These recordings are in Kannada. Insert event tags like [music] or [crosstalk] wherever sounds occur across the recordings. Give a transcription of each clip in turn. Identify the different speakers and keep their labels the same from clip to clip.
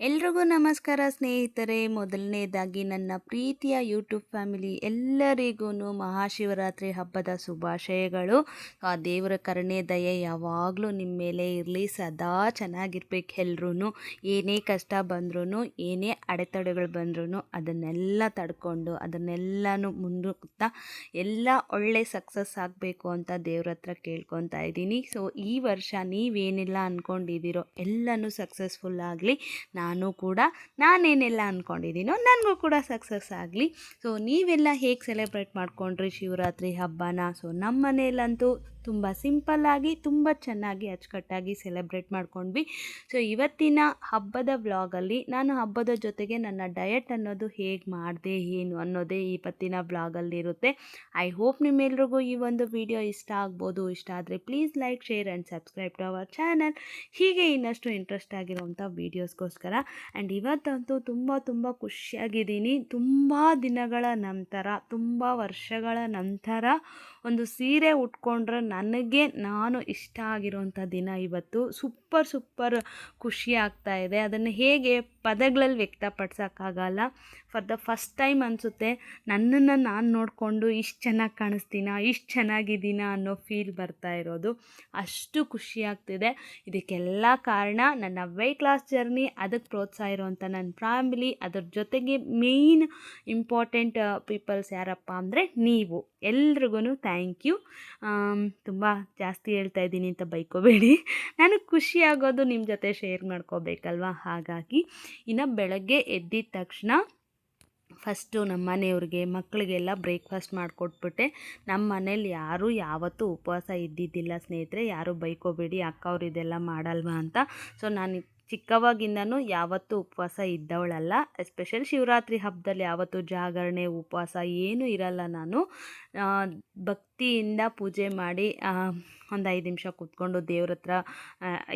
Speaker 1: ಎಲ್ರಿಗೂ ನಮಸ್ಕಾರ ಸ್ನೇಹಿತರೆ. ಮೊದಲನೇದಾಗಿ ನನ್ನ ಪ್ರೀತಿಯ ಯೂಟ್ಯೂಬ್ ಫ್ಯಾಮಿಲಿ ಎಲ್ಲರಿಗೂ ಮಹಾಶಿವರಾತ್ರಿ ಹಬ್ಬದ ಶುಭಾಶಯಗಳು. ಆ ದೇವರ ಕರುಣೆ, ದಯೆ ಯಾವಾಗಲೂ ನಿಮ್ಮ ಮೇಲೆ ಇರಲಿ. ಸದಾ ಚೆನ್ನಾಗಿರ್ಬೇಕು ಎಲ್ರೂ ಏನೇ ಕಷ್ಟ ಬಂದ್ರೂ ಏನೇ ಅಡೆತಡೆಗಳು ಬಂದ್ರೂ ಅದನ್ನೆಲ್ಲ ತಡ್ಕೊಂಡು, ಅದನ್ನೆಲ್ಲನೂ ಮುಂದುಕ್ತಾ ಎಲ್ಲ ಒಳ್ಳೆ ಸಕ್ಸಸ್ ಆಗಬೇಕು ಅಂತ ದೇವ್ರ ಹತ್ರ ಕೇಳ್ಕೊತಾ ಇದ್ದೀನಿ. ಸೊ, ಈ ವರ್ಷ ನೀವೇನೆಲ್ಲ ಅಂದ್ಕೊಂಡಿದ್ದೀರೋ ಎಲ್ಲನೂ ಸಕ್ಸಸ್ಫುಲ್ ಆಗಲಿ. ನಾನು ಕೂಡ ನಾನೇನೆಲ್ಲ ಅಂದ್ಕೊಂಡಿದ್ದೀನೋ ನನಗೂ ಕೂಡ ಸಕ್ಸಸ್ ಆಗಲಿ. ಸೊ ನೀವೆಲ್ಲ ಹೇಗೆ ಸೆಲೆಬ್ರೇಟ್ ಮಾಡ್ಕೊಂಡ್ರಿ ಶಿವರಾತ್ರಿ ಹಬ್ಬನ? ಸೊ ನಮ್ಮ ಮನೆಯಲ್ಲಂತೂ ತುಂಬ ಸಿಂಪಲ್ಲಾಗಿ ತುಂಬ ಚೆನ್ನಾಗಿ, ಅಚ್ಚುಕಟ್ಟಾಗಿ ಸೆಲೆಬ್ರೇಟ್ ಮಾಡ್ಕೊಂಡ್ವಿ. ಸೊ, ಇವತ್ತಿನ ಹಬ್ಬದ ವ್ಲಾಗಲ್ಲಿ ನಾನು ಹಬ್ಬದ ಜೊತೆಗೆ ನನ್ನ ಡಯಟ್ ಅನ್ನೋದು ಹೇಗೆ ಮಾಡಿದೆ, ಏನು ಅನ್ನೋದೇ ಇವತ್ತಿನ ವ್ಲಾಗಲ್ಲಿರುತ್ತೆ ಐ ಹೋಪ್ ನಿಮ್ಮೆಲ್ರಿಗೂ ಈ ಒಂದು ವಿಡಿಯೋ ಇಷ್ಟ ಆಗ್ಬೋದು. ಇಷ್ಟ ಆದರೆ please like share and subscribe to our channel ಹೀಗೆ ಇನ್ನಷ್ಟು ಇಂಟ್ರೆಸ್ಟ್ ಆಗಿರುವಂಥ ವೀಡಿಯೋಸ್ಗೋಸ್ಕರ ಆ್ಯಂಡ್ ಇವತ್ತಂತೂ ತುಂಬ ತುಂಬ ಖುಷಿಯಾಗಿದ್ದೀನಿ. ತುಂಬ ದಿನಗಳ ನಂತರ, ತುಂಬ ವರ್ಷಗಳ ನಂತರ ಒಂದು ಸೀರೆ ಉಟ್ಕೊಂಡ್ರೆ ನನಗೆ ನಾನು ಇಷ್ಟ ಆಗಿರೋಂಥ ದಿನ ಇವತ್ತು. ಸೂಪರ್ ಸೂಪರ್ ಖುಷಿ ಆಗ್ತಾ ಇದೆ. ಅದನ್ನು ಹೇಗೆ ಪದಗಳಲ್ಲಿ ವ್ಯಕ್ತಪಡ್ಸೋಕ್ಕಾಗಲ್ಲ. ಫಾರ್ ದ ಫಸ್ಟ್ ಟೈಮ್ ಅನಿಸುತ್ತೆ, ನನ್ನನ್ನು ನಾನು ನೋಡಿಕೊಂಡು ಇಷ್ಟು ಚೆನ್ನಾಗಿ ಕಾಣಿಸ್ತೀನಾ, ಇಷ್ಟು ಚೆನ್ನಾಗಿದ್ದೀನಾ ಅನ್ನೋ ಫೀಲ್ ಬರ್ತಾ ಇರೋದು. ಅಷ್ಟು ಖುಷಿ ಆಗ್ತಿದೆ. ಇದಕ್ಕೆಲ್ಲ ಕಾರಣ ನನ್ನ ವೆಯ್ಟ್ ಕ್ಲಾಸ್ ಜರ್ನಿ ಅದಕ್ಕೆ ಪ್ರೋತ್ಸಾಹ ಇರೋವಂಥ ನನ್ನ ಫ್ಯಾಮಿಲಿ ಅದ್ರ ಜೊತೆಗೆ ಮೇಯ್ನ್ ಇಂಪಾರ್ಟೆಂಟ್ ಪೀಪಲ್ಸ್ ಯಾರಪ್ಪ ಅಂದರೆ ನೀವು. ಎಲ್ರಿಗೂ ಥ್ಯಾಂಕ್ ಯು ತುಂಬ ಜಾಸ್ತಿ ಹೇಳ್ತಾ ಇದ್ದೀನಿ ಅಂತ ಬೈಕೋಬೇಡಿ. [laughs] ನನಗೆ ಖುಷಿ ಆಗೋದು ನಿಮ್ಮ ಜೊತೆ ಶೇರ್ ಮಾಡ್ಕೋಬೇಕಲ್ವಾ? ಹಾಗಾಗಿ ಇನ್ನು ಬೆಳಗ್ಗೆ ಎದ್ದಿದ ತಕ್ಷಣ ಫಸ್ಟು ನಮ್ಮ ಮನೆಯವ್ರಿಗೆ ಮಕ್ಕಳಿಗೆಲ್ಲ ಬ್ರೇಕ್ಫಾಸ್ಟ್ ಮಾಡಿಕೊಟ್ಬಿಟ್ಟೆ. ನಮ್ಮ ಮನೇಲಿ ಯಾರೂ ಯಾವತ್ತೂ ಉಪವಾಸ ಇದ್ದಿದ್ದಿಲ್ಲ ಸ್ನೇಹಿತರೆ, ಯಾರೂ ಬೈಕೋಬೇಡಿ ಅಕ್ಕ ಅವ್ರು ಇದೆಲ್ಲ ಮಾಡಲ್ವಾ ಅಂತ. ಸೊ ನಾನು ಚಿಕ್ಕವಾಗಿಂದನೂ ಯಾವತ್ತೂ ಉಪವಾಸ ಇದ್ದವಳಲ್ಲ. ಎಸ್ಪೆಷಲಿ ಶಿವರಾತ್ರಿ ಹಬ್ಬದಲ್ಲಿ ಯಾವತ್ತೂ ಜಾಗರಣೆ, ಉಪವಾಸ ಏನೂ ಇರಲ್ಲ ನಾನು. ಭಕ್ತಿಯಿಂದ ಪೂಜೆ ಮಾಡಿ ಒಂದು ಐದು ನಿಮಿಷ ಕೂತ್ಕೊಂಡು ದೇವ್ರ ಹತ್ರ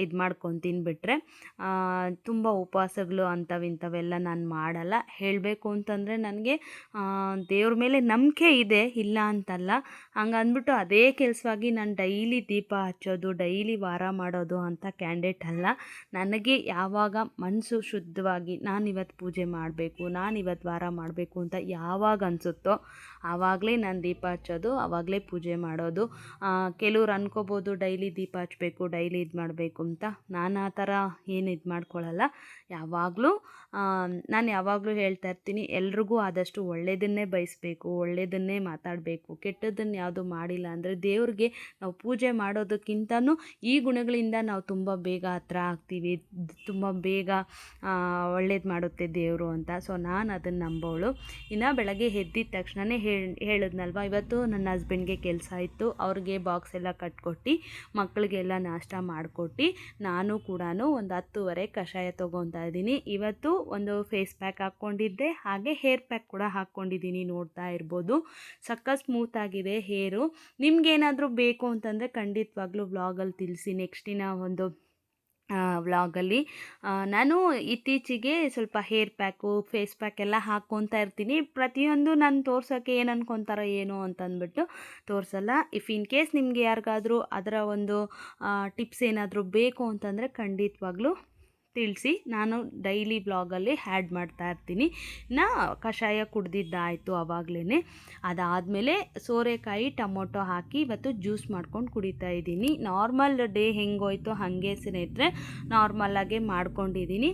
Speaker 1: ಇದು ಮಾಡ್ಕೊಂಡು ತಿಂದುಬಿಟ್ರೆ ತುಂಬ ಉಪವಾಸಗಳು ಅಂಥವಿಂಥವೆಲ್ಲ ನಾನು ಮಾಡಲ್ಲ. ಹೇಳಬೇಕು ಅಂತಂದರೆ ನನಗೆ ದೇವ್ರ ಮೇಲೆ ನಂಬಿಕೆ ಇದೆ, ಇಲ್ಲ ಅಂತಲ್ಲ. ಹಂಗೆ ಅಂದ್ಬಿಟ್ಟು ಅದೇ ಕೆಲಸವಾಗಿ ನಾನು ಡೈಲಿ ದೀಪ ಹಚ್ಚೋದು, ಡೈಲಿ ವಾರ ಮಾಡೋದು ಅಂತ ಕ್ಯಾಂಡಿಡೇಟ್ ಅಲ್ಲ. ನನಗೆ ಯಾವಾಗ ಮನಸ್ಸು ಶುದ್ಧವಾಗಿ ನಾನು ಇವತ್ತು ಪೂಜೆ ಮಾಡಬೇಕು, ನಾನು ಇವತ್ತು ವಾರ ಮಾಡಬೇಕು ಅಂತ ಯಾವಾಗ ಅನಿಸುತ್ತೋ, ಆವಾಗಲೇ ನಾನು ದೀಪ ಹಚ್ಚೋದು, ಆವಾಗಲೇ ಪೂಜೆ ಮಾಡೋದು. ಕೆಲವ್ರು ಅನ್ಕೋಬೋದು, ಡೈಲಿ ದೀಪ ಹಚ್ಚಬೇಕು ಡೈಲಿ ಇದು ಮಾಡಬೇಕು ಅಂತ. ನಾನು ಆ ಥರ ಏನು ಇದು ಮಾಡ್ಕೊಳ್ಳಲ್ಲ ಯಾವಾಗಲೂ ನಾನು ಯಾವಾಗಲೂ ಹೇಳ್ತಾ ಇರ್ತೀನಿ, ಎಲ್ರಿಗೂ ಆದಷ್ಟು ಒಳ್ಳೆಯದನ್ನೇ ಬಯಸಬೇಕು ಒಳ್ಳೆಯದನ್ನೇ ಮಾತಾಡಬೇಕು. ಕೆಟ್ಟದನ್ನು ಯಾವುದು ಮಾಡಿಲ್ಲ ಅಂದರೆ ದೇವ್ರಿಗೆ ನಾವು ಪೂಜೆ ಮಾಡೋದಕ್ಕಿಂತನೂ ಈ ಗುಣಗಳಿಂದ ನಾವು ತುಂಬ ಬೇಗ ಹತ್ರ ಆಗ್ತೀವಿ. ತುಂಬ ಬೇಗ ಒಳ್ಳೇದು ಮಾಡುತ್ತೆ ದೇವರು ಅಂತ. ಸೊ, ನಾನು ಅದನ್ನು ನಂಬೋಳು ಇನ್ನು ಬೆಳಗ್ಗೆ ಎದ್ದಿದ ತಕ್ಷಣವೇ ಹೇಳಿ, ಹೇಳಿದ್ನಲ್ವ, ಇವತ್ತು ನನ್ನ ಹಸ್ಬೆಂಡ್ಗೆ ಕೆಲಸ ಇತ್ತು, ಅವ್ರಿಗೆ ಬಾಕ್ಸ್ ಎಲ್ಲ ಕಟ್ಕೊಟ್ಟು ಮಕ್ಕಳಿಗೆಲ್ಲ ನಾಷ್ಟ ಮಾಡಿಕೊಟ್ಟು, ನಾನು ಕೂಡ ಒಂದು ಹತ್ತುವರೆ ಕಷಾಯ ತೊಗೊತಾ ಇದ್ದೀನಿ. ಇವತ್ತು ಒಂದು ಫೇಸ್ ಪ್ಯಾಕ್ ಹಾಕ್ಕೊಂಡಿದ್ದೆ, ಹಾಗೆ ಹೇರ್ ಪ್ಯಾಕ್ ಕೂಡ ಹಾಕ್ಕೊಂಡಿದ್ದೀನಿ ನೋಡ್ತಾ ಇರ್ಬೋದು. ಸಕ್ಕ ಸ್ಮೂತ್ ಆಗಿದೆ ಹೇರು ನಿಮ್ಗೇನಾದರೂ ಬೇಕು ಅಂತಂದರೆ ಖಂಡಿತವಾಗ್ಲೂ ವ್ಲಾಗಲ್ಲಿ ತಿಳಿಸಿ ನೆಕ್ಸ್ಟಿನ ಒಂದು ವ್ಲಾಗಲ್ಲಿ. ನಾನು ಇತ್ತೀಚೆಗೆ ಸ್ವಲ್ಪ ಹೇರ್ ಪ್ಯಾಕು, ಫೇಸ್ ಪ್ಯಾಕ್ ಎಲ್ಲ ಹಾಕ್ಕೊತಾ ಇರ್ತೀನಿ. ಪ್ರತಿಯೊಂದು ನಾನು ತೋರ್ಸೋಕ್ಕೆ ಏನು ಅನ್ಕೊತಾರೋ ಏನು ಅಂತಂದ್ಬಿಟ್ಟು ತೋರಿಸಲ್ಲ. ಇಫ್ ಇನ್ ಕೇಸ್ ನಿಮಗೆ ಯಾರಿಗಾದರೂ ಅದರ ಒಂದು ಟಿಪ್ಸ್ ಏನಾದರೂ ಬೇಕು ಅಂತಂದರೆ ಖಂಡಿತವಾಗ್ಲೂ ತಿಳಿಸಿ ನಾನು ಡೈಲಿ ಬ್ಲಾಗಲ್ಲಿ ಹ್ಯಾಡ್ ಮಾಡ್ತಾ ಇರ್ತೀನಿ. ನಾ ಕಷಾಯ ಕುಡ್ದಿದ್ದಾಯಿತು ಆವಾಗಲೇ ಅದಾದಮೇಲೆ ಸೋರೆಕಾಯಿ, ಟೊಮೊಟೊ ಹಾಕಿ ಇವತ್ತು ಜ್ಯೂಸ್ ಮಾಡ್ಕೊಂಡು ಕುಡಿತಾ ಇದ್ದೀನಿ. ನಾರ್ಮಲ್ ಡೇ ಹೆಂಗೋಯ್ತು ಹಾಗೆ ಸ್ನೇಹಿತರೆ ನಾರ್ಮಲಾಗೆ ಮಾಡ್ಕೊಂಡಿದ್ದೀನಿ.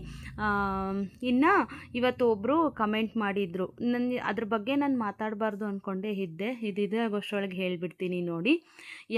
Speaker 1: ಇನ್ನು ಇವತ್ತು ಒಬ್ಬರು ಕಮೆಂಟ್ ಮಾಡಿದರು. ನನ್ನ ಅದ್ರ ಬಗ್ಗೆ ನಾನು ಮಾತಾಡಬಾರ್ದು ಅಂದ್ಕೊಂಡೇ ಇದ್ದೆ. ಇದಿದೆ ಅಷ್ಟೊಳಗೆ ಹೇಳಿಬಿಡ್ತೀನಿ ನೋಡಿ.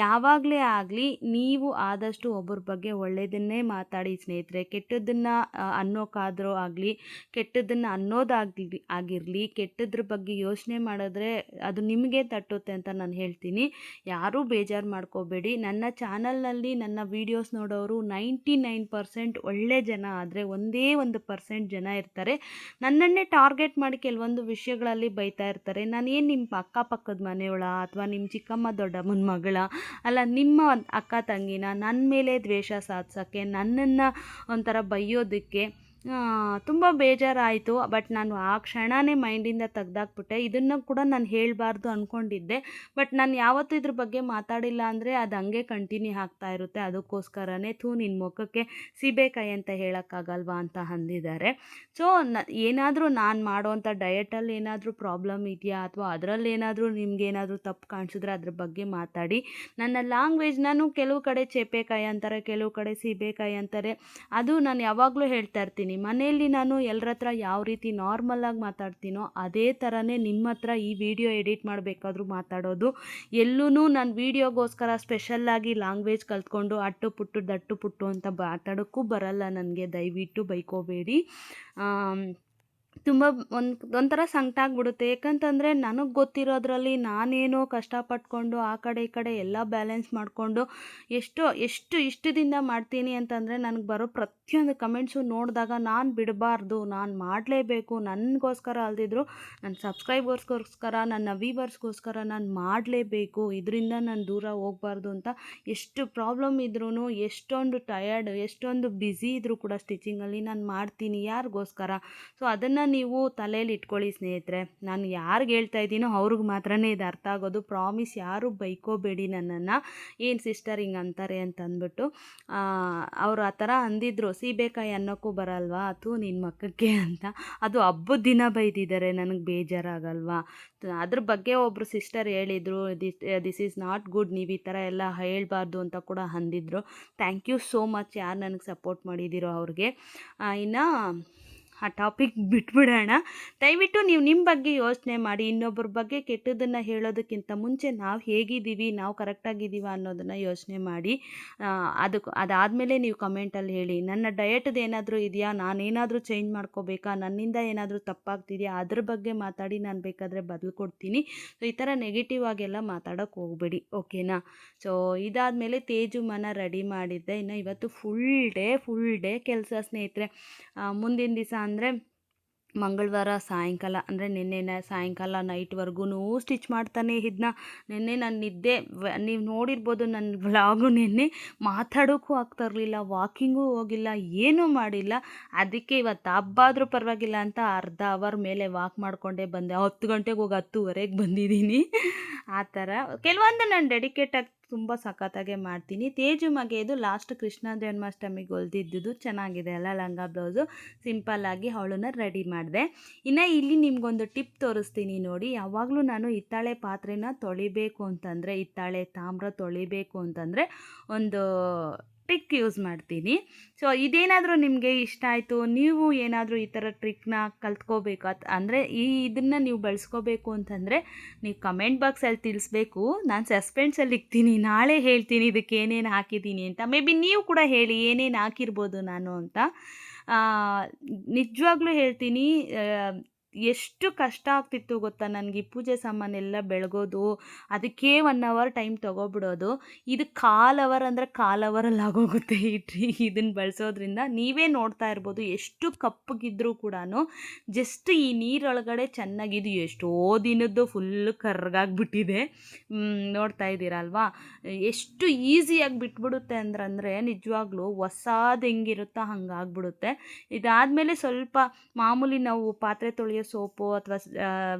Speaker 1: ಯಾವಾಗಲೇ ಆಗಲಿ ನೀವು ಆದಷ್ಟು ಒಬ್ಬರ ಬಗ್ಗೆ ಒಳ್ಳೆಯದನ್ನೇ ಮಾತಾಡಿ ಸ್ನೇಹಿತರೆ. ಕೆಟ್ಟದ್ದು ಕೆಟ್ಟದ್ದನ್ನು ಅನ್ನೋಕ್ಕಾದರೂ ಆಗಲಿ, ಕೆಟ್ಟದ್ದನ್ನು ಅನ್ನೋದಾಗಲಿ, ಆಗಿರಲಿ, ಕೆಟ್ಟದ್ರ ಬಗ್ಗೆ ಯೋಚನೆ ಮಾಡಿದ್ರೆ ಅದು ನಿಮಗೆ ತಟ್ಟುತ್ತೆ ಅಂತ ನಾನು ಹೇಳ್ತೀನಿ. ಯಾರೂ ಬೇಜಾರು ಮಾಡ್ಕೋಬೇಡಿ. ನನ್ನ ಚಾನಲ್ನಲ್ಲಿ ನನ್ನ ವೀಡಿಯೋಸ್ ನೋಡೋರು ನೈಂಟಿ ನೈನ್ ಪರ್ಸೆಂಟ್ ಒಳ್ಳೆ ಜನ ಆದರೆ ಒಂದೇ ಒಂದು ಪರ್ಸೆಂಟ್ ಜನ ಇರ್ತಾರೆ. ನನ್ನನ್ನೇ ಟಾರ್ಗೆಟ್ ಮಾಡಿ ಕೆಲವೊಂದು ವಿಷಯಗಳಲ್ಲಿ ಬೈತಾ ಇರ್ತಾರೆ. ನಾನು ಏನು ನಿಮ್ಮ ಅಕ್ಕಪಕ್ಕದ ಮನೆಯವಳ ಅಥವಾ ನಿಮ್ಮ ಚಿಕ್ಕಮ್ಮ ದೊಡ್ಡಮ್ಮನ ಮಗಳ ಅಲ್ಲ ನಿಮ್ಮ ಅಕ್ಕ ತಂಗಿನ ನನ್ನ ಮೇಲೆ ದ್ವೇಷ ಸಾಧಿಸೋಕ್ಕೆ ನನ್ನನ್ನು ಒಂಥರ ಬೈ युद्ध के ತುಂಬ ಬೇಜಾರಾಯಿತು ಬಟ್ ನಾನು ಆ ಕ್ಷಣನೇ ಮೈಂಡಿಂದ ತೆಗ್ದಾಕ್ಬಿಟ್ಟೆ. ಇದನ್ನು ಕೂಡ ನಾನು ಹೇಳಬಾರ್ದು ಅಂದ್ಕೊಂಡಿದ್ದೆ ಬಟ್ ನಾನು ಯಾವತ್ತೂ ಇದ್ರ ಬಗ್ಗೆ ಮಾತಾಡಿಲ್ಲ ಅಂದರೆ ಅದು ಹಂಗೆ ಕಂಟಿನ್ಯೂ ಆಗ್ತಾ ಇರುತ್ತೆ. ಅದಕ್ಕೋಸ್ಕರನೇ ಥೂ ನಿನ್ನ ಮುಖಕ್ಕೆ ಸೀಬೆಕಾಯಿ ಅಂತ ಹೇಳೋಕ್ಕಾಗಲ್ವಾ ಅಂತ ಅಂದಿದ್ದಾರೆ. ಸೊ ನ, ಏನಾದರೂ ನಾನು ಮಾಡೋವಂಥ ಡಯಟಲ್ಲಿ ಏನಾದರೂ ಪ್ರಾಬ್ಲಮ್ ಇದೆಯಾ? ಅಥವಾ ಅದರಲ್ಲಿ ಏನಾದರೂ ನಿಮ್ಗೇನಾದರೂ ತಪ್ಪು ಕಾಣಿಸಿದ್ರೆ ಅದ್ರ ಬಗ್ಗೆ ಮಾತಾಡಿ. ನನ್ನ ಲ್ಯಾಂಗ್ವೇಜ್ ನಾನು ಕೆಲವು ಕಡೆ ಚೇಪೆಕಾಯಿ ಅಂತಾರೆ, ಕೆಲವು ಕಡೆ ಸೀಬೆಕಾಯಿ ಅಂತಾರೆ. ಅದು ನಾನು ಯಾವಾಗಲೂ ಹೇಳ್ತಾ ಇರ್ತೀನಿ. ಮನೆಯಲ್ಲಿ ನಾನು ಎಲ್ಲರ ಹತ್ರ ಯಾವ ರೀತಿ ನಾರ್ಮಲಾಗಿ ಮಾತಾಡ್ತೀನೋ ಅದೇ ಥರನೇ ನಿಮ್ಮ ಹತ್ರ ಈ ವಿಡಿಯೋ ಎಡಿಟ್ ಮಾಡಬೇಕಾದ್ರೂ ಮಾತಾಡೋದು. ಎಲ್ಲೂ ನಾನು ವೀಡಿಯೋಗೋಸ್ಕರ ಸ್ಪೆಷಲ್ಲಾಗಿ ಲ್ಯಾಂಗ್ವೇಜ್ ಕಲ್ತ್ಕೊಂಡು ಅಟ್ಟು ಪುಟ್ಟು ದಟ್ಟು ಪುಟ್ಟು ಅಂತ ಮಾತಾಡೋಕ್ಕೂ ಬರಲ್ಲ ನನಗೆ. ದಯವಿಟ್ಟು ಬೈಕೋಬೇಡಿ. ತುಂಬ ಒಂದು, ಒಂಥರ ಸಂಕಟ ಆಗ್ಬಿಡುತ್ತೆ. ಯಾಕಂತಂದರೆ ನನಗೆ ಗೊತ್ತಿರೋದ್ರಲ್ಲಿ ನಾನೇನೋ ಕಷ್ಟಪಟ್ಕೊಂಡು ಆ ಕಡೆ ಈ ಕಡೆ ಎಲ್ಲ ಬ್ಯಾಲೆನ್ಸ್ ಮಾಡಿಕೊಂಡು ಎಷ್ಟು ಎಷ್ಟು ಇಷ್ಟದಿಂದ ಮಾಡ್ತೀನಿ ಅಂತಂದರೆ ನನಗೆ ಬರೋ ಪ್ರತಿಯೊಂದು ಕಮೆಂಟ್ಸು ನೋಡಿದಾಗ ನಾನು ಬಿಡಬಾರ್ದು, ನಾನು ಮಾಡಲೇಬೇಕು. ನನಗೋಸ್ಕರ ಅಲ್ದಿದ್ರು ನನ್ನ ಸಬ್ಸ್ಕ್ರೈಬರ್ಸ್ಗೋಸ್ಕರ, ನನ್ನ ವೀವರ್ಸ್ಗೋಸ್ಕರ ನಾನು ಮಾಡಲೇಬೇಕು. ಇದರಿಂದ ನಾನು ದೂರ ಹೋಗಬಾರ್ದು ಅಂತ ಎಷ್ಟು ಪ್ರಾಬ್ಲಮ್ ಇದ್ರೂ ಎಷ್ಟೊಂದು ಟಯರ್ಡ್, ಎಷ್ಟೊಂದು ಬ್ಯುಸಿ ಇದ್ದರೂ ಕೂಡ ಸ್ಟಿಚಿಂಗಲ್ಲಿ ನಾನು ಮಾಡ್ತೀನಿ ಯಾರಿಗೋಸ್ಕರ. ಸೊ, ಅದನ್ನು ನೀವು ತಲೆಯಲ್ಲಿ ಇಟ್ಕೊಳ್ಳಿ ಸ್ನೇಹಿತರೆ. ನಾನು ಯಾರಿಗೆ ಹೇಳ್ತಾ ಇದ್ದೀನೋ ಅವ್ರಿಗೆ ಮಾತ್ರನೇ ಇದು ಅರ್ಥ ಆಗೋದು. ಪ್ರಾಮಿಸ್ ಯಾರು ಬೈಕೋಬೇಡಿ ನನ್ನನ್ನು. ಏನು ಸಿಸ್ಟರ್ ಹಿಂಗೆ ಅಂತಾರೆ ಅಂತ ಅಂದ್ಬಿಟ್ಟು ಅವ್ರು ಆ ಥರ ಅಂದಿದ್ರು. ಸೀಬೆಕಾಯಿ ಅನ್ನೋಕ್ಕೂ ಬರಲ್ವಾ? ಅದು ನಿನ್ನ ಮಕ್ಕಕ್ಕೆ ಅಂತ. ಅದು ಹಬ್ಬದ ದಿನ ಬೈದಿದ್ದಾರೆ, ನನಗೆ ಬೇಜಾರಾಗಲ್ವಾ? ಅದ್ರ ಬಗ್ಗೆ ಒಬ್ಬರು ಸಿಸ್ಟರ್ ಹೇಳಿದರು this this is not good ನೀವು ಈ ಥರ ಎಲ್ಲ ಹೇಳಬಾರ್ದು ಅಂತ ಕೂಡ ಅಂದಿದ್ರು. ಥ್ಯಾಂಕ್ ಯು ಸೋ ಮಚ್ ಯಾರು ನನಗೆ ಸಪೋರ್ಟ್ ಮಾಡಿದ್ದೀರೋ ಅವ್ರಿಗೆ. ಇನ್ನು ಆ ಟಾಪಿಕ್ ಬಿಟ್ಬಿಡೋಣ. ದಯವಿಟ್ಟು ನೀವು ನಿಮ್ಮ ಬಗ್ಗೆ ಯೋಚನೆ ಮಾಡಿ ಇನ್ನೊಬ್ಬರ ಬಗ್ಗೆ ಕೆಟ್ಟದನ್ನು ಹೇಳೋದಕ್ಕಿಂತ ಮುಂಚೆ ನಾವು ಹೇಗಿದ್ದೀವಿ, ನಾವು ಕರೆಕ್ಟಾಗಿದ್ದೀವ ಅನ್ನೋದನ್ನು ಯೋಚನೆ ಮಾಡಿ. ಅದಕ್ಕೆ ಅದಾದಮೇಲೆ ನೀವು ಕಮೆಂಟಲ್ಲಿ ಹೇಳಿ. ನನ್ನ ಡಯಟ್ದು ಏನಾದರೂ ಇದೆಯಾ? ನಾನೇನಾದರೂ ಚೇಂಜ್ ಮಾಡ್ಕೋಬೇಕಾ? ನನ್ನಿಂದ ಏನಾದರೂ ತಪ್ಪಾಗ್ತಿದೆಯಾ? ಅದ್ರ ಬಗ್ಗೆ ಮಾತಾಡಿ, ನಾನು ಬೇಕಾದರೆ ಬದಲು ಕೊಡ್ತೀನಿ. ಸೊ ಈ ಥರ ನೆಗೆಟಿವ್ ಆಗೆಲ್ಲ ಮಾತಾಡೋಕ್ಕೆ ಹೋಗಬೇಡಿ ಓಕೆನಾ ಸೊ ಇದಾದಮೇಲೆ ತೇಜು ಮನ ರೆಡಿ ಮಾಡಿದ್ದೆ. ಇನ್ನು ಇವತ್ತು ಫುಲ್ ಡೇ ಫುಲ್ ಡೇ ಕೆಲಸ ಸ್ನೇಹಿತರೆ. ಮುಂದಿನ ದಿವಸ ಅಂದರೆ ಮಂಗಳವಾರ, ಸಾಯಂಕಾಲ, ಅಂದರೆ ನಿನ್ನೆ ಸಾಯಂಕಾಲ ನೈಟ್ವರೆಗೂ ಸ್ಟಿಚ್ ಮಾಡ್ತಾನೆ ಇದನ್ನ ನಿನ್ನೆ ನಾನು ನಿದ್ದೆ ನೀವು ನೋಡಿರ್ಬೋದು ನನ್ನ ವ್ಲಾಗು ನಿನ್ನೆ ಮಾತಾಡೋಕ್ಕೂ ಆಗ್ತಾ ಇರಲಿಲ್ಲ ವಾಕಿಂಗೂ ಹೋಗಿಲ್ಲ, ಏನೂ ಮಾಡಿಲ್ಲ. ಅದಕ್ಕೆ ಇವತ್ತು ಹಬ್ಬ ಆದರೂ ಪರವಾಗಿಲ್ಲ ಅಂತ ಅರ್ಧ ಅವರ್ ಮೇಲೆ ವಾಕ್ ಮಾಡಿಕೊಂಡೇ ಬಂದೆ. ಹತ್ತು ಗಂಟೆಗೆ ಹೋಗಿ ಹತ್ತುವರೆಗೆ ಬಂದಿದ್ದೀನಿ. ಆ ಥರ. ಕೆಲವೊಂದು ನಾನು ಡೆಡಿಕೇಟಾಗಿ ತುಂಬ ಸಖತ್ತಾಗೆ ಮಾಡ್ತೀನಿ. ತೇಜು ಮಗೆಯದು ಲಾಸ್ಟ್ ಕೃಷ್ಣ ಜನ್ಮಾಷ್ಟಮಿಗೆ ಹೊಲ್ದಿದ್ದುದು ಚೆನ್ನಾಗಿದೆ ಅಲ್ಲ ಲಂಗ ಬ್ಲೌಸು ಸಿಂಪಲ್ಲಾಗಿ ಅವಳನ್ನ ರೆಡಿ ಮಾಡಿದೆ. ಇನ್ನು ಇಲ್ಲಿ ನಿಮಗೊಂದು ಟಿಪ್ ತೋರಿಸ್ತೀನಿ ನೋಡಿ. ಯಾವಾಗಲೂ ನಾನು ಹಿತ್ತಾಳೆ ಪಾತ್ರೆನ ತೊಳಿಬೇಕು ಅಂತಂದರೆ, ಹಿತ್ತಾಳೆ ತಾಮ್ರ ತೊಳಿಬೇಕು ಅಂತಂದರೆ ಒಂದು ಟ್ರಿಕ್ ಯೂಸ್ ಮಾಡ್ತೀನಿ. ಸೊ ಇದೇನಾದರೂ ನಿಮಗೆ ಇಷ್ಟ ಆಯಿತು, ನೀವು ಏನಾದರೂ ಈ ಥರ ಟ್ರಿಕ್ನ ಕಲ್ತ್ಕೋಬೇಕು ಅಂದರೆ ಈ ಇದನ್ನು ನೀವು ಬಳಸ್ಕೋಬೇಕು ಅಂತಂದರೆ ನೀವು ಕಮೆಂಟ್ ಬಾಕ್ಸಲ್ಲಿ ತಿಳಿಸ್ಬೇಕು. ನಾನು ಸಸ್ಪೆನ್ಸಲ್ಲಿ ಇಕ್ತೀನಿ, ನಾಳೆ ಹೇಳ್ತೀನಿ ಇದಕ್ಕೆ ಏನೇನು ಹಾಕಿದ್ದೀನಿ ಅಂತ. ಮೇ ಬಿ ನೀವು ಕೂಡ ಹೇಳಿ ಏನೇನು ಹಾಕಿರ್ಬೋದು ನಾನು ಅಂತ. ನಿಜವಾಗ್ಲೂ ಹೇಳ್ತೀನಿ ಎಷ್ಟು ಕಷ್ಟ ಆಗ್ತಿತ್ತು ಗೊತ್ತಾ? ನನಗೆ ಈ ಪೂಜೆ ಸಾಮಾನೆಲ್ಲ ಬೆಳಗೋದು, ಅದಕ್ಕೆ ಒನ್ ಅವರ್ ಟೈಮ್ ತೊಗೊಬಿಡೋದು. ಇದು ಕಾಲ್ ಅವರ್ ಅಂದರೆ ಕಾಲ್ ಅವರಲ್ಲಿ ಆಗೋಗುತ್ತೆ ಈ ಟ್ರೀ ಇದನ್ನು ಬಳಸೋದ್ರಿಂದ. ನೀವೇ ನೋಡ್ತಾ ಇರ್ಬೋದು ಎಷ್ಟು ಕಪ್ಪಗಿದ್ರೂ ಕೂಡ ಜಸ್ಟ್ ಈ ನೀರೊಳಗಡೆ ಚೆನ್ನಾಗಿದ್ದು ಎಷ್ಟೋ ದಿನದ್ದು ಫುಲ್ ಕರ್ಗಾಗ್ಬಿಟ್ಟಿದೆ. ನೋಡ್ತಾ ಇದ್ದೀರಲ್ವಾ ಎಷ್ಟು ಈಸಿಯಾಗಿ ಬಿಟ್ಬಿಡುತ್ತೆ ಅಂದ್ರೆ ನಿಜವಾಗ್ಲೂ ಹೊಸಾದ ಹೆಂಗಿರುತ್ತೋ ಹಂಗಾಗ್ಬಿಡುತ್ತೆ. ಇದಾದಮೇಲೆ ಸ್ವಲ್ಪ ಮಾಮೂಲಿ ನಾವು ಪಾತ್ರೆ ತೊಳೆಯೋ ಸೋಪು ಅಥವಾ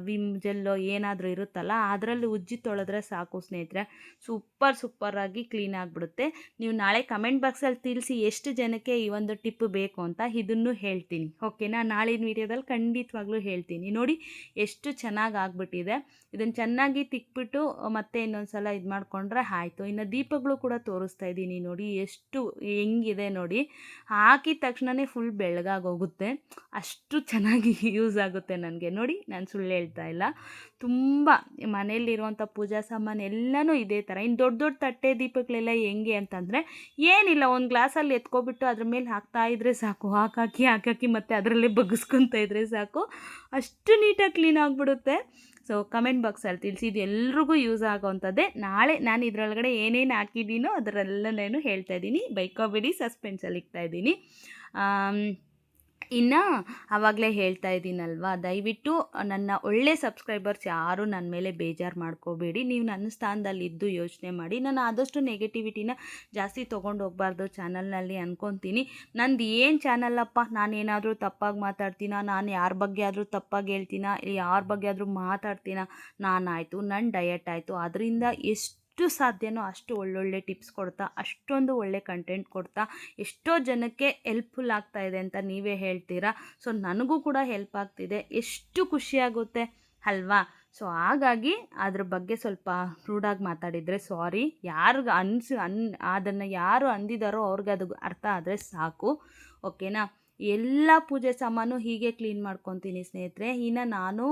Speaker 1: ವಿಮ್ ಜೆಲ್ಲೋ ಏನಾದರೂ ಇರುತ್ತಲ್ಲ, ಅದರಲ್ಲಿ ಉಜ್ಜಿ ತೊಳೆದ್ರೆ ಸಾಕು ಸ್ನೇಹಿತರೆ. ಸೂಪರ್ ಸೂಪರಾಗಿ ಕ್ಲೀನ್ ಆಗಿಬಿಡುತ್ತೆ. ನೀವು ನಾಳೆ ಕಮೆಂಟ್ ಬಾಕ್ಸಲ್ಲಿ ತಿಳಿಸಿ ಎಷ್ಟು ಜನಕ್ಕೆ ಈ ಒಂದು ಟಿಪ್ ಬೇಕು ಅಂತ ಇದನ್ನು ಹೇಳ್ತೀನಿ. ಓಕೆನಾ? ನಾಳಿನ ವೀಡಿಯೋದಲ್ಲಿ ಖಂಡಿತವಾಗ್ಲೂ ಹೇಳ್ತೀನಿ. ನೋಡಿ, ಎಷ್ಟು ಚೆನ್ನಾಗಿ ಆಗಿಬಿಟ್ಟಿದೆ. ಇದನ್ನು ಚೆನ್ನಾಗಿ ತಿಕ್ಬಿಟ್ಟು ಮತ್ತೆ ಇನ್ನೊಂದು ಸಲ ಇದು ಮಾಡಿಕೊಂಡ್ರೆ ಆಯಿತು. ಇನ್ನು ದೀಪಗಳು ಕೂಡ ತೋರಿಸ್ತಾ ಇದ್ದೀನಿ ನೋಡಿ, ಎಷ್ಟು ಹೆಂಗಿದೆ ನೋಡಿ. ಹಾಕಿದ ತಕ್ಷಣವೇ ಫುಲ್ ಬೆಳಗಾಗೋಗುತ್ತೆ ಅಷ್ಟು ಚೆನ್ನಾಗಿ [laughs] ಯೂಸ್ ಆಗುತ್ತೆ. ನನಗೆ. ನೋಡಿ, ನಾನು ಸುಳ್ಳು ಹೇಳ್ತಾ ಇಲ್ಲ. ತುಂಬ ಮನೆಯಲ್ಲಿರುವಂಥ ಪೂಜಾ ಸಾಮಾನು ಎಲ್ಲನೂ ಇದೇ ಥರ. ಇನ್ನು ದೊಡ್ಡ ದೊಡ್ಡ ತಟ್ಟೆ ದೀಪಗಳೆಲ್ಲ ಹೆಂಗೆ ಅಂತಂದರೆ ಏನಿಲ್ಲ, ಒಂದು ಗ್ಲಾಸಲ್ಲಿ ಎತ್ಕೊಬಿಟ್ಟು ಅದ್ರ ಮೇಲೆ ಹಾಕ್ತಾ ಇದ್ರೆ ಸಾಕು. ಹಾಕಾಕಿ ಹಾಕಾಕಿ ಮತ್ತು ಅದರಲ್ಲೇ ಬಗ್ಗಿಸ್ಕೊತಾ ಇದ್ರೆ ಸಾಕು. ಅಷ್ಟು ನೀಟಾಗಿ ಕ್ಲೀನ್ ಆಗಿಬಿಡುತ್ತೆ. ಸೊ ಕಮೆಂಟ್ ಬಾಕ್ಸಲ್ಲಿ ತಿಳಿಸಿ, ಇದು ಎಲ್ರಿಗೂ ಯೂಸ್ ಆಗೋವಂಥದ್ದೇ ನಾಳೆ ನಾನು ಇದರೊಳಗಡೆ ಏನೇನು ಹಾಕಿದ್ದೀನೋ ಅದರಲ್ಲನೇನು ಹೇಳ್ತಾ ಇದ್ದೀನಿ. ಬೈಕೋಬೇಡಿ ಸಸ್ಪೆನ್ಸಲ್ಲಿ ಇಡ್ತಾ ಇದ್ದೀನಿ. ಇನ್ನು ಆವಾಗಲೇ ಹೇಳ್ತಾ ಇದ್ದೀನಲ್ವಾ ದಯವಿಟ್ಟು ನನ್ನ ಒಳ್ಳೆ ಸಬ್ಸ್ಕ್ರೈಬರ್ಸ್ ಯಾರೂ ನನ್ನ ಮೇಲೆ ಬೇಜಾರು ಮಾಡ್ಕೋಬೇಡಿ. ನೀವು ನನ್ನ ಸ್ಥಾನದಲ್ಲಿ ಇದ್ದು ಯೋಚನೆ ಮಾಡಿ. ನಾನು ಆದಷ್ಟು ನೆಗೆಟಿವಿಟಿನ ಜಾಸ್ತಿ ತೊಗೊಂಡು ಹೋಗ್ಬಾರ್ದು ಚಾನಲ್ನಲ್ಲಿ ಅಂದ್ಕೊತೀನಿ ನಂದು ಏನು ಚಾನಲ್ಲಪ್ಪ ನಾನೇನಾದರೂ ತಪ್ಪಾಗಿ ಮಾತಾಡ್ತೀನ? ನಾನು ಯಾರ ಬಗ್ಗೆ ಆದರೂ ತಪ್ಪಾಗಿ ಹೇಳ್ತೀನ? ಯಾರ ಬಗ್ಗೆ ಆದರೂ ಮಾತಾಡ್ತೀನ? ನಾನಾಯಿತು. ನನ್ನ ಡಯಟ್ ಆಯಿತು. ಅದರಿಂದ ಎಷ್ಟು ಎಷ್ಟು ಸಾಧ್ಯನೋ ಅಷ್ಟು ಒಳ್ಳೊಳ್ಳೆ ಟಿಪ್ಸ್ ಕೊಡ್ತಾ, ಅಷ್ಟೊಂದು ಒಳ್ಳೆ ಕಂಟೆಂಟ್ ಕೊಡ್ತಾ, ಎಷ್ಟೋ ಜನಕ್ಕೆ ಹೆಲ್ಪ್ಫುಲ್ ಆಗ್ತಾ ಇದೆ ಅಂತ ನೀವೇ ಹೇಳ್ತೀರಾ? ಸೊ, ನನಗೂ ಕೂಡ ಹೆಲ್ಪ್ ಆಗ್ತಿದೆ. ಎಷ್ಟು ಖುಷಿಯಾಗುತ್ತೆ ಅಲ್ವಾ? ಸೊ, ಹಾಗಾಗಿ ಅದ್ರ ಬಗ್ಗೆ ಸ್ವಲ್ಪ ರೂಢಾಗಿ ಮಾತಾಡಿದರೆ ಸಾರಿ. ಯಾರಿಗೆ ಅನ್ಸಿ ಅನ್ ಅದನ್ನು ಯಾರು ಅಂದಿದ್ದಾರೋ ಅವ್ರಿಗೆ ಅದು ಅರ್ಥ ಆದರೆ ಸಾಕು. ಓಕೆನಾ? ಎಲ್ಲ ಪೂಜೆ ಸಾಮಾನು ಹೀಗೆ ಕ್ಲೀನ್ ಮಾಡ್ಕೊತೀನಿ ಸ್ನೇಹಿತರೆ. ಇನ್ನು ನಾನು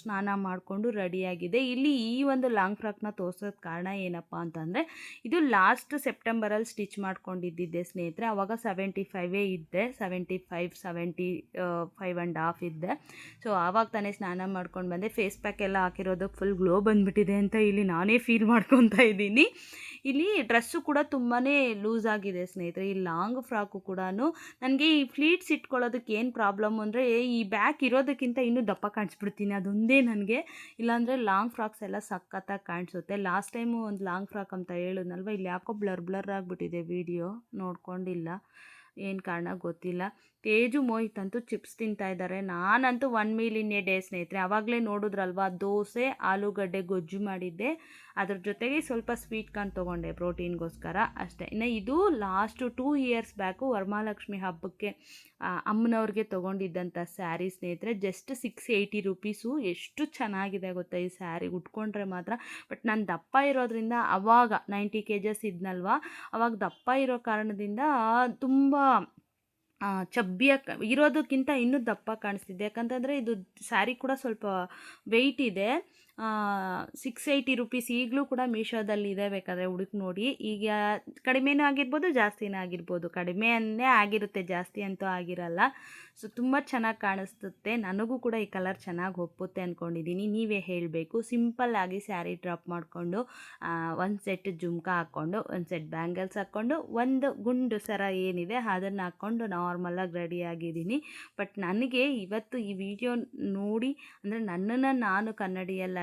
Speaker 1: ಸ್ನಾನ ಮಾಡಿಕೊಂಡು ರೆಡಿಯಾಗಿದೆ ಇಲ್ಲಿ ಈ ಒಂದು ಲಾಂಗ್ ಫ್ರಾಕ್ನ ತೋರ್ಸೋದು ಕಾರಣ ಏನಪ್ಪ ಅಂತಂದರೆ, ಇದು ಲಾಸ್ಟ್ ಸೆಪ್ಟೆಂಬರಲ್ಲಿ ಸ್ಟಿಚ್ ಮಾಡ್ಕೊಂಡಿದ್ದಿದ್ದೆ ಸ್ನೇಹಿತರೆ. ಆವಾಗ ಸೆವೆಂಟಿ ಫೈವೇ ಇದ್ದೆ. Seventy five seventy five and half ಇದ್ದೆ. ಸೊ ಆವಾಗ ತಾನೇ ಸ್ನಾನ ಮಾಡ್ಕೊಂಡು ಬಂದೆ. ಫೇಸ್ ಪ್ಯಾಕ್ ಎಲ್ಲ ಹಾಕಿರೋದು ಫುಲ್ ಗ್ಲೋ ಬಂದುಬಿಟ್ಟಿದೆ ಅಂತ ಇಲ್ಲಿ ನಾನೇ ಫೀಲ್ ಮಾಡ್ಕೊತಾ ಇದ್ದೀನಿ. ಇಲ್ಲಿ ಡ್ರೆಸ್ಸು ಕೂಡ ತುಂಬಾ ಲೂಸ್ ಆಗಿದೆ ಸ್ನೇಹಿತರೆ. ಈ ಲಾಂಗ್ ಫ್ರಾಕು ಕೂಡ ನನಗೆ ಈ ಫ್ಲೀಟ್ಸ್ ಇಟ್ಕೊಳ್ಳೋದಕ್ಕೆ ಏನು ಪ್ರಾಬ್ಲಮ್ ಅಂದರೆ ಈ ಬ್ಯಾಕ್ ಇರೋದಕ್ಕಿಂತ ಇನ್ನೂ ದಪ್ಪ ಕಾಣಿಸ್ಬಿಡ್ತೀನಿ. ಅದೊಂದೇ ನನಗೆ. ಇಲ್ಲಾಂದರೆ ಲಾಂಗ್ ಫ್ರಾಕ್ಸ್ ಎಲ್ಲ ಸಖತ್ತಾಗಿ ಕಾಣಿಸುತ್ತೆ. ಲಾಸ್ಟ್ ಟೈಮು ಒಂದು ಲಾಂಗ್ ಫ್ರಾಕ್ ಅಂತ ಹೇಳಿದ್ನಲ್ವ? ಇಲ್ಲಿ ಯಾಕೋ ಬ್ಲರ್ ಬ್ಲರ್ ಆಗಿಬಿಟ್ಟಿದೆ ವಿಡಿಯೋ. ನೋಡ್ಕೊಂಡಿಲ್ಲ. ಏನು ಕಾರಣ ಗೊತ್ತಿಲ್ಲ. ತೇಜು ಮೋಹಿತ್ ಅಂತೂ ಚಿಪ್ಸ್ ತಿಂತಾ ಇದ್ದಾರೆ ನಾನಂತೂ ಒನ್ ಮೀಲ್ ಎ ಡೇ ಸ್ನೇಹಿತರೆ. ಆವಾಗಲೇ ನೋಡಿದ್ರಲ್ವಾ? ದೋಸೆ, ಆಲೂಗಡ್ಡೆ, ಗೊಜ್ಜು ಮಾಡಿದ್ದೆ. ಅದ್ರ ಜೊತೆಗೆ ಸ್ವಲ್ಪ ಸ್ವೀಟ್ ಕಾರ್ನ್ ತೊಗೊಂಡೆ ಪ್ರೋಟೀನ್ಗೋಸ್ಕರ ಅಷ್ಟೇ. ಇನ್ನು ಇದು last two years back Varamahalakshmi ಹಬ್ಬಕ್ಕೆ ಅಮ್ಮನವ್ರಿಗೆ ತೊಗೊಂಡಿದ್ದಂಥ ಸ್ಯಾರಿ ಸ್ನೇಹಿತರೆ ಜಸ್ಟ್ ಸಿಕ್ಸ್ ಏಯ್ಟಿ ರುಪೀಸು ಎಷ್ಟು ಚೆನ್ನಾಗಿದೆ ಗೊತ್ತಾ ಈ ಸ್ಯಾರಿ ಉಟ್ಕೊಂಡ್ರೆ ಮಾತ್ರ. ಬಟ್ ನಾನು ದಪ್ಪ ಇರೋದ್ರಿಂದ ಅವಾಗ ನೈಂಟಿ ಕೆ ಜಸ್ ಇದ್ನಲ್ವ, ಅವಾಗ ದಪ್ಪ ಇರೋ ಕಾರಣದಿಂದ ತುಂಬ ಚಬ್ಬಿಯ ಇರೋದಕ್ಕಿಂತ ಇನ್ನೂ ದಪ್ಪ ಕಾಣಿಸ್ತಿದೆ. ಯಾಕಂತಂದರೆ ಇದು ಸ್ಯಾರಿ ಕೂಡ ಸ್ವಲ್ಪ ವೆಯ್ಟ್ ಇದೆ. ಸಿಕ್ಸ್ ಏಯ್ಟಿ ರುಪೀಸ್ ಈಗಲೂ ಕೂಡ ಮೀಶೋದಲ್ಲಿ ಇದೆ ಬೇಕಾದರೆ ಹುಡುಕಿ ನೋಡಿ. ಈಗ ಕಡಿಮೆನೂ ಆಗಿರ್ಬೋದು, ಜಾಸ್ತಿನೂ ಆಗಿರ್ಬೋದು. ಕಡಿಮೆಯನ್ನೇ ಆಗಿರುತ್ತೆ, ಜಾಸ್ತಿ ಅಂತೂ ಆಗಿರಲ್ಲ. ಸೊ ತುಂಬ ಚೆನ್ನಾಗಿ ಕಾಣಿಸ್ತುತ್ತೆ. ನನಗೂ ಕೂಡ ಈ ಕಲರ್ ಚೆನ್ನಾಗಿ ಒಪ್ಪುತ್ತೆ ಅಂದ್ಕೊಂಡಿದ್ದೀನಿ ನೀವೇ ಹೇಳಬೇಕು. ಸಿಂಪಲ್ಲಾಗಿ ಸ್ಯಾರಿ ಡ್ರಾಪ್ ಮಾಡಿಕೊಂಡು ಒಂದು ಸೆಟ್ ಜುಮ್ಕ ಹಾಕ್ಕೊಂಡು, ಒಂದು ಸೆಟ್ ಬ್ಯಾಂಗಲ್ಸ್ ಹಾಕ್ಕೊಂಡು, ಒಂದು ಗುಂಡು ಸರ ಏನಿದೆ ಅದನ್ನು ಹಾಕ್ಕೊಂಡು ನಾರ್ಮಲಾಗಿ ರೆಡಿ ಆಗಿದ್ದೀನಿ. ಬಟ್ ನನಗೆ ಇವತ್ತು ಈ ವಿಡಿಯೋ ನೋಡಿ, ಅಂದರೆ ನನ್ನನ್ನು ನಾನು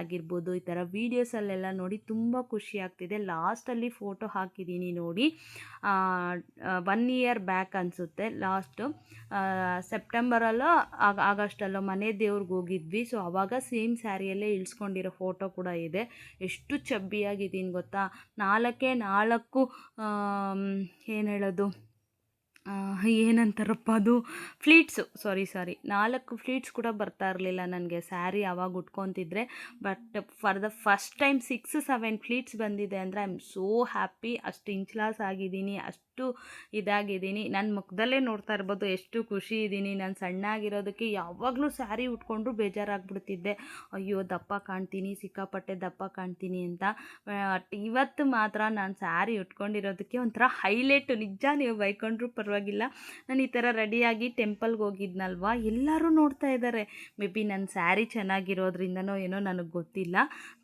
Speaker 1: ಕನ್ನಡಿಯಲ್ಲಾಗಿರ್ಬೋದು ಈ ಥರ ವೀಡಿಯೋಸಲ್ಲೆಲ್ಲ ನೋಡಿ ತುಂಬ ಖುಷಿ ಆಗ್ತಿದೆ. ಲಾಸ್ಟಲ್ಲಿ ಫೋಟೋ ಹಾಕಿದ್ದೀನಿ ನೋಡಿ. ಒನ್ ಇಯರ್ ಬ್ಯಾಕ್ ಅನಿಸುತ್ತೆ. ಲಾಸ್ಟು ಸೆಪ್ಟೆಂಬರಲ್ಲೋ ಆಗ ಆಗಸ್ಟಲ್ಲೋ ಮನೆ ದೇವ್ರಿಗೆ ಹೋಗಿದ್ವಿ. ಸೊ ಆವಾಗ ಸೇಮ್ ಸ್ಯಾರಿಯಲ್ಲೇ ಇಳಿಸ್ಕೊಂಡಿರೋ ಫೋಟೋ ಕೂಡ ಇದೆ. ಎಷ್ಟು ಚಬ್ಬಿಯಾಗಿದ್ದೀನಿ ಗೊತ್ತಾ? ನಾಲ್ಕೇ ನಾಲ್ಕು ಏನು ಹೇಳೋದು? ಏನಂತಾರಪ್ಪ ಅದು? ಫ್ಲೀಟ್ಸು ಸಾರಿ ಸಾರಿ ನಾಲ್ಕು ಫ್ಲೀಟ್ಸ್ ಕೂಡ ಬರ್ತಾ ಇರಲಿಲ್ಲ ನನಗೆ. ಸ್ಯಾರಿ ಆವಾಗ ಉಟ್ಕೊತಿದ್ರೆ. But for the first time six seven pleats ಬಂದಿದೆ ಅಂದರೆ ಐ ಆಮ್ ಸೋ ಹ್ಯಾಪಿ ಅಷ್ಟು ಇಂಚ್ಲಾಸ್ ಆಗಿದ್ದೀನಿ. ಅಷ್ಟು ಇದಾಗಿದ್ದೀನಿ. ನನ್ನ ಮುಖದಲ್ಲೇ ನೋಡ್ತಾ ಇರ್ಬೋದು ಎಷ್ಟು ಖುಷಿ ಇದ್ದೀನಿ. ನಾನು ಸಣ್ಣಾಗಿರೋದಕ್ಕೆ ಯಾವಾಗಲೂ ಸ್ಯಾರಿ ಉಟ್ಕೊಂಡ್ರು ಬೇಜಾರಾಗ್ಬಿಡ್ತಿದ್ದೆ. ಅಯ್ಯೋ, ದಪ್ಪ ಕಾಣ್ತೀನಿ, ಸಿಕ್ಕಾಪಟ್ಟೆ ದಪ್ಪ ಕಾಣ್ತೀನಿ ಅಂತ. ಇವತ್ತು ಮಾತ್ರ ನಾನು ಸ್ಯಾರಿ ಉಟ್ಕೊಂಡಿರೋದಕ್ಕೆ ಒಂಥರ ಹೈಲೈಟು ನಿಜ ನೀವು ಬೈಕೊಂಡ್ರು ಪರವಾಗಿಲ್ಲ. ನಾನು ಈ ಥರ ರೆಡಿಯಾಗಿ ಟೆಂಪಲ್ಗೆ ಹೋಗಿದ್ನಲ್ವ? ಎಲ್ಲರೂ ನೋಡ್ತಾ ಇದ್ದಾರೆ ಮೇ ಬಿ ನನ್ನ ಸ್ಯಾರಿ ಚೆನ್ನಾಗಿರೋದ್ರಿಂದನೋ ಏನೋ ನನಗೆ ಗೊತ್ತಿಲ್ಲ.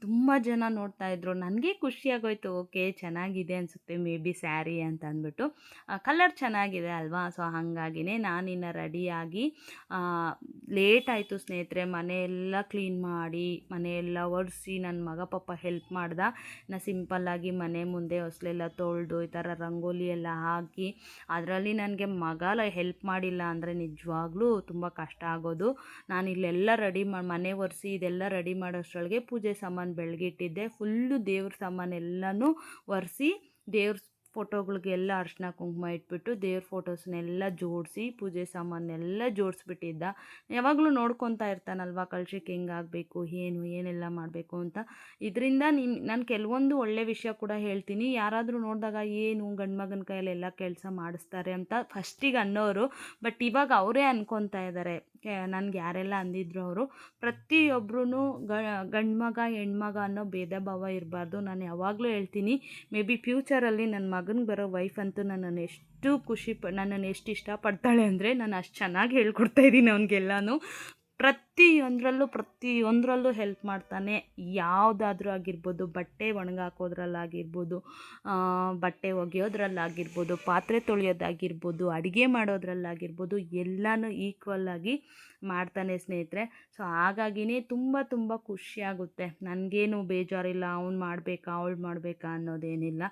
Speaker 1: ತುಂಬ ಜನ ನೋಡ್ತಾ ಇದ್ರು. ನನಗೆ ಖುಷಿಯಾಗೋಯ್ತು ಓಕೆ, ಚೆನ್ನಾಗಿದೆ ಅನಿಸುತ್ತೆ. ಮೇ ಬಿ ಸ್ಯಾರಿ ಅಂತ ಅಂದ್ಬಿಟ್ಟು. ಕಲರ್ ಚೆನ್ನಾಗಿದೆ ಅಲ್ವಾ? ಸೊ ಹಾಗಾಗಿನೇ ನಾನಿನ್ನು ರೆಡಿಯಾಗಿ ಲೇಟ್ ಆಯಿತು ಸ್ನೇಹಿತರೆ. ಮನೆಯೆಲ್ಲ ಕ್ಲೀನ್ ಮಾಡಿ ಮನೆಯೆಲ್ಲ ಒರೆಸಿ ನನ್ನ ಮಗ ಪಾಪ ಹೆಲ್ಪ್ ಮಾಡ್ದ. ನಾ ಸಿಂಪಲ್ಲಾಗಿ ಮನೆ ಮುಂದೆ ಹೊಸಲೆಲ್ಲ ತೊಳೆದು, ಈ ಥರ ರಂಗೋಲಿ ಎಲ್ಲ ಹಾಕಿ, ಅದರಲ್ಲಿ ನನಗೆ ಮಗಾಲ ಹೆಲ್ಪ್ ಮಾಡಿಲ್ಲ ಅಂದರೆ ನಿಜವಾಗ್ಲೂ ತುಂಬ ಕಷ್ಟ ಆಗೋದು. ನಾನು ಇಲ್ಲೆಲ್ಲ ರೆಡಿ ಮಾಡಿ ಮನೆ ಒರೆಸಿ ಇದೆಲ್ಲ ರೆಡಿ ಮಾಡೋಷ್ಟರೊಳಗೆ ಪೂಜೆ ಸಾಮಾನು ಬೆಳಗಿಟ್ಟಿದ್ದೆ. ಫುಲ್ಲು ದೇವ್ರ ಸಾಮಾನೆಲ್ಲನೂ ಒರೆಸಿ ದೇವ್ರ ಫೋಟೋಗಳಿಗೆಲ್ಲ ಅರ್ಶಿನ ಕುಂಕುಮ ಇಟ್ಬಿಟ್ಟು ದೇವ್ರ ಫೋಟೋಸ್ನೆಲ್ಲ ಜೋಡಿಸಿ, ಪೂಜೆ ಸಾಮಾನೆಲ್ಲ ಜೋಡಿಸ್ಬಿಟ್ಟಿದ್ದ. ಯಾವಾಗಲೂ ನೋಡ್ಕೊತಾ ಇರ್ತಾನಲ್ವ ಕಳ್ಶಕ್ಕೆ ಹೆಂಗಾಗಬೇಕು, ಏನು, ಏನೆಲ್ಲ ಮಾಡಬೇಕು ಅಂತ. ಇದರಿಂದ ನಿಮ್ಮ ನಾನು ಕೆಲವೊಂದು ಒಳ್ಳೆ ವಿಷಯ ಕೂಡ ಹೇಳ್ತೀನಿ. ಯಾರಾದರೂ ನೋಡಿದಾಗ, ಏನು ಗಂಡು ಮಗನ ಕೈಯಲ್ಲೆಲ್ಲ ಕೆಲಸ ಮಾಡಿಸ್ತಾರೆ ಅಂತ ಫಸ್ಟಿಗೆ ಅನ್ನೋರು. ಬಟ್ ಇವಾಗ ಅವರೇ ಅನ್ಕೊತಾ ಇದ್ದಾರೆ ನನಗೆ ಯಾರೆಲ್ಲ ಅಂದಿದ್ರು ಅವರು ಪ್ರತಿಯೊಬ್ಬರೂ ಗಂಡು ಮಗ ಹೆಣ್ಮಗ ಅನ್ನೋ ಭೇದ ಭಾವ ಇರಬಾರ್ದು. ನಾನು ಯಾವಾಗಲೂ ಹೇಳ್ತೀನಿ, ಮೇ ಬಿ ಫ್ಯೂಚರಲ್ಲಿ ನನ್ನ ಮಗನಿಗೆ ಬರೋ ವೈಫ್ ಅಂತೂ ನನ್ನನ್ನು ಎಷ್ಟು ಖುಷಿ ಪ ನನ್ನನ್ನು ಎಷ್ಟು ಇಷ್ಟಪಡ್ತಾಳೆ ಅಂದರೆ ನಾನು ಅಷ್ಟು ಚೆನ್ನಾಗಿ ಹೇಳ್ಕೊಡ್ತಾ ಇದ್ದೀನಿ ಪ್ರತಿಯೊಂದರಲ್ಲೂ ಪ್ರತಿಯೊಂದರಲ್ಲೂ ಹೆಲ್ಪ್ ಮಾಡ್ತಾನೆ. ಯಾವುದಾದ್ರೂ ಆಗಿರ್ಬೋದು, ಬಟ್ಟೆ ಒಣಗಾಕೋದ್ರಲ್ಲಾಗಿರ್ಬೋದು ಬಟ್ಟೆ ಒಗೆಯೋದ್ರಲ್ಲಾಗಿರ್ಬೋದು, ಪಾತ್ರೆ ತೊಳೆಯೋದಾಗಿರ್ಬೋದು, ಅಡುಗೆ ಮಾಡೋದ್ರಲ್ಲಾಗಿರ್ಬೋದು, ಎಲ್ಲನೂ ಆಗಿ ಮಾಡ್ತಾನೆ ಸ್ನೇಹಿತರೆ. ಸೊ ಹಾಗಾಗಿನೇ ತುಂಬ ತುಂಬ ಖುಷಿಯಾಗುತ್ತೆ. ನನಗೇನು ಬೇಜಾರಿಲ್ಲ, ಅವ್ನು ಮಾಡಬೇಕಾ, ಅವಳು ಮಾಡಬೇಕಾ ಅನ್ನೋದೇನಿಲ್ಲ.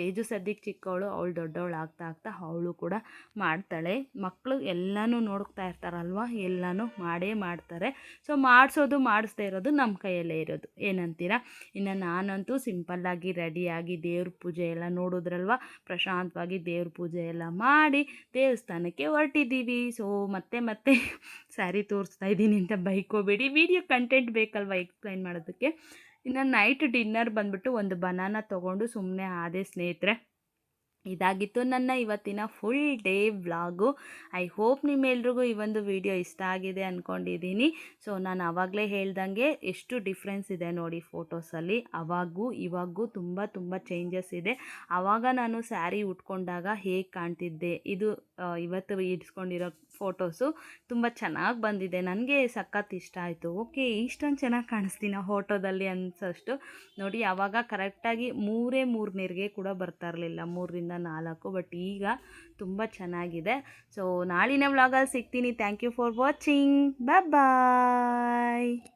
Speaker 1: ತೇಜು ಸದ್ಯಕ್ಕೆ ಚಿಕ್ಕವಳು ಅವಳು ದೊಡ್ಡವಳು ಆಗ್ತಾ ಆಗ್ತಾ ಅವಳು ಕೂಡ ಮಾಡ್ತಾಳೆ. ಮಕ್ಕಳು ಎಲ್ಲನೂ ನೋಡ್ತಾ ಇರ್ತಾರಲ್ವ? ಎಲ್ಲನೂ ಮಾಡೇ ಮಾಡ್ತಾರೆ. ಸೊ ಮಾಡಿಸೋದು, ಮಾಡಿಸ್ದೇ ಇರೋದು ನಮ್ಮ ಕೈಯಲ್ಲೇ ಇರೋದು. ಏನಂತೀರಾ? ಇನ್ನು ನಾನಂತೂ ಸಿಂಪಲ್ಲಾಗಿ ರೆಡಿಯಾಗಿ ದೇವ್ರ ಪೂಜೆ ಎಲ್ಲ ನೋಡಿದ್ರಲ್ವ? ಪ್ರಶಾಂತವಾಗಿ ದೇವ್ರ ಪೂಜೆ ಎಲ್ಲ ಮಾಡಿ ದೇವಸ್ಥಾನಕ್ಕೆ ಹೊರಟಿದ್ದೀವಿ. ಸೊ ಮತ್ತೆ ಮತ್ತೆ [laughs] ಸ್ಯಾರಿ ತೋರಿಸ್ತಾ ಇದ್ದೀನಿ ಅಂತ ಬೈಕೋಬೇಡಿ. ವಿಡಿಯೋ ಕಂಟೆಂಟ್ ಬೇಕಲ್ವ? ಎಕ್ಸ್ಪ್ಲೈನ್ ಮಾಡೋದಕ್ಕೆ. ಇನ್ನು ನೈಟ್ ಡಿನ್ನರ್ ಬಂದುಬಿಟ್ಟು ಒಂದು ಬನಾನ ತೊಗೊಂಡು ಸುಮ್ಮನೆ ಆದೆ ಸ್ನೇಹಿತರೆ. ಇದಾಗಿತ್ತು ನನ್ನ ಇವತ್ತಿನ full day vlog I hope ನಿಮ್ಮೆಲ್ರಿಗೂ ಈ ಒಂದು ವಿಡಿಯೋ ಇಷ್ಟ ಆಗಿದೆ ಅಂದ್ಕೊಂಡಿದ್ದೀನಿ ಸೊ ನಾನು ಆವಾಗಲೇ ಹೇಳ್ದಂಗೆ ಎಷ್ಟು ಡಿಫ್ರೆನ್ಸ್ ಇದೆ ನೋಡಿ ಫೋಟೋಸಲ್ಲಿ ಅವಾಗೂ ಇವಾಗೂ ತುಂಬ ತುಂಬ ಚೇಂಜಸ್ ಇದೆ. ಆವಾಗ ನಾನು ಸ್ಯಾರಿ ಉಟ್ಕೊಂಡಾಗ ಹೇಗೆ ಕಾಣ್ತಿದ್ದೆ? ಇದು ಇವತ್ತು ಇಡ್ಸ್ಕೊಂಡಿರೋ ಫೋಟೋಸು ತುಂಬ ಚೆನ್ನಾಗಿ ಬಂದಿದೆ. ನನಗೆ ಸಖತ್ ಇಷ್ಟ ಆಯಿತು. ಓಕೆ ಇಷ್ಟೊಂದು ಚೆನ್ನಾಗಿ ಕಾಣಿಸ್ತೀನ ಫೋಟೋದಲ್ಲಿ ಅನ್ಸೋಷ್ಟು. ನೋಡಿ ಆವಾಗ ಕರೆಕ್ಟಾಗಿ ಮೂರೇ ಮೂರು ನೀರಿಗೆ ಕೂಡ ಬರ್ತಾ ಇರಲಿಲ್ಲ. ಮೂರರಿಂದ ನಾಲ್ಕು ಬಟ್ ಈಗ ತುಂಬ ಚೆನ್ನಾಗಿದೆ. ಸೊ ನಾಳಿನ ವ್ಲಾಗಲ್ಲಿ ಸಿಗ್ತೀನಿ. Thank you for watching bye